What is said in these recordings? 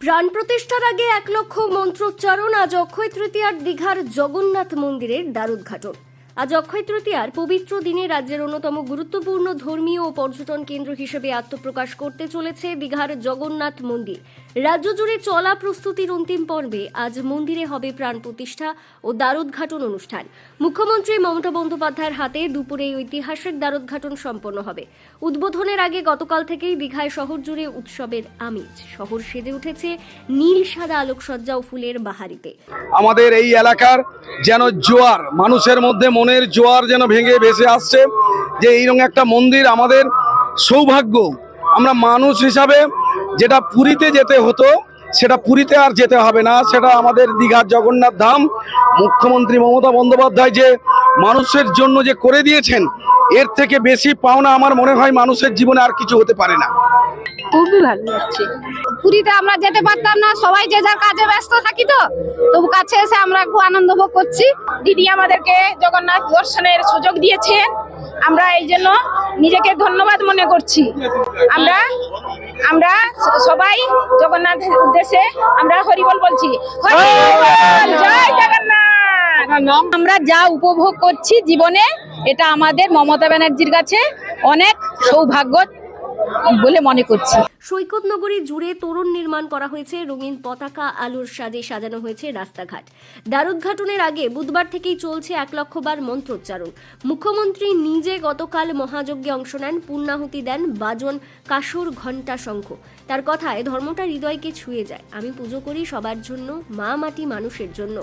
প্রাণ প্রতিষ্ঠার আগে এক লক্ষ মন্ত্রোচ্চারণ আজ অক্ষয় তৃতীয়ার দীঘার জগন্নাথ মন্দিরের দ্বারোদ্ঘাটন। আজ অক্ষয় তৃতীয়ার পবিত্র দিনে রাজ্যের অন্যতম গুরুত্বপূর্ণ ধর্মীয় ও পর্যটন কেন্দ্র হিসেবে আত্মপ্রকাশ করতে চলেছে দীঘার জগন্নাথ মন্দির। রাজ্য জুড়ে চলা প্রস্তুতির অন্তিম পর্বে আজ মন্দিরে হবে প্রাণ প্রতিষ্ঠা ও দ্বারোদ্ঘাটন অনুষ্ঠান। মুখ্যমন্ত্রী মমতা বন্দ্যোপাধ্যায়ের হাতে দুপুরে এই ঐতিহাসিক দ্বারোদ্ঘাটন সম্পন্ন হবে। উদ্বোধনের আগে গতকাল থেকেই দীঘায় শহর জুড়ে উৎসবের আমেজ। শহর সেজে উঠেছে নীল সাদা আলোকসজ্জা ও ফুলের বাহারিতে আমাদের এই এলাকার যেন জোয়ার মানুষের মধ্যে মনের জোয়ার যেন ভেঙে ভেসে আসছে, যে এইরকম একটা মন্দির আমাদের সৌভাগ্য। আমরা মানুষ হিসাবে যেটা পুরীতে যেতে হতো, সেটা পুরীতে আর যেতে হবে না। সেটা আমাদের দীঘার জগন্নাথ ধাম। মুখ্যমন্ত্রী মমতা বন্দ্যোপাধ্যায় যে মানুষের জন্য যে করে দিয়েছেন, এর থেকে বেশি পাওনা আমার মনে হয় মানুষের জীবনে আর কিছু হতে পারে না। খুবই ভালো লাগছে। পুরীতে আমরা যেতে পারতাম না, সবাই যে যার কাজে ব্যস্ত থাকি তো, তবু কাছে এসে আমরা খুব আনন্দ ভোগ করছি। দিদি আমাদেরকে জগন্নাথ দর্শনের সুযোগ দিয়েছেন। আমরা এই জন্য নিজেকে ধন্যবাদ মনে করছি। আমরা আমরা সবাই জগন্নাথ উদ্দেশ্যে আমরা হরিবল বলছি। জয় জগন্নাথ! আমরা যা উপভোগ করছি জীবনে, এটা আমাদের মমতা ব্যানার্জির কাছে অনেক সৌভাগ্য। বলে মনে করছি। সৈকত নগরী জুড়ে তোরণ নির্মাণ করা হয়েছে, রঙিন পতাকা, আলোর সাজে সাজানো হয়েছে রাস্তাঘাট। দ্বারোদ্ঘাটনের আগে বুধবার থেকেই চলছে এক লক্ষবার মন্ত্রোচ্চারণ। মুখ্যমন্ত্রী নিজে গতকাল মহাযজ্ঞে অংশ নেন, পূর্ণাহুতি দেন বাজন কাসর ঘণ্টা শঙ্খ। তার কথায় ধর্মটা হৃদয়কে ছুঁয়ে যায়। আমি পুজো করি সবার জন্য, মা মাটি মানুষের জন্য।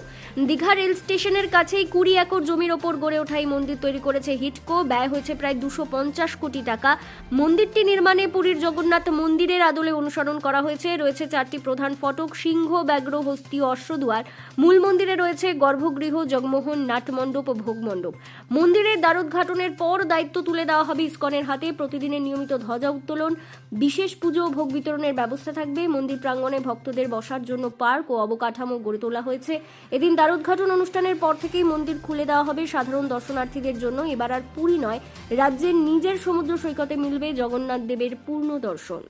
দীঘা রেল স্টেশনের কাছেই কুড়ি একর জমির ওপর গড়ে ওঠা এই মন্দির তৈরি করেছে হিটকো। ব্যয় হয়েছে প্রায় দুশো কোটি টাকা। মন্দিরটি নির্মাণে পুরীর জগন্নাথ মন্দিরের আদলে অনুসরণ করা হয়েছে। রয়েছে চারটি প্রধান ফটক, সিংহ, ব্যাঘ্র, হস্তি, অশ্বদুয়ার। মূল মন্দিরে রয়েছে গর্ভগৃহ, জগমোহন, নাটমণ্ডপ ও ভোগমণ্ডপ। মন্দিরের দ্বারোদ্ঘাটনের পর দায়িত্ব তুলে দেওয়া হবে ইস্কনের হাতে। প্রতিদিনের নিয়মিত ধ্বজা উত্তোলন, বিশেষ পুজো ও ভোগ বিতরণের ব্যবস্থা থাকবে। মন্দির প্রাঙ্গণে ভক্তদের বসার জন্য পার্ক ও অবকাঠামো গড়ে তোলা হয়েছে। এদিন দ্বারোদ্ঘাটন অনুষ্ঠানের পর থেকেই মন্দির খুলে দেওয়া হবে। সাধারণ দর্শনার্থীদের জন্য এবার আর পুরী নয়, রাজ্যের নিজের সমুদ্র সৈকতে মিলবে জগন্নাথ দেবের পূর্ণ দর্শন।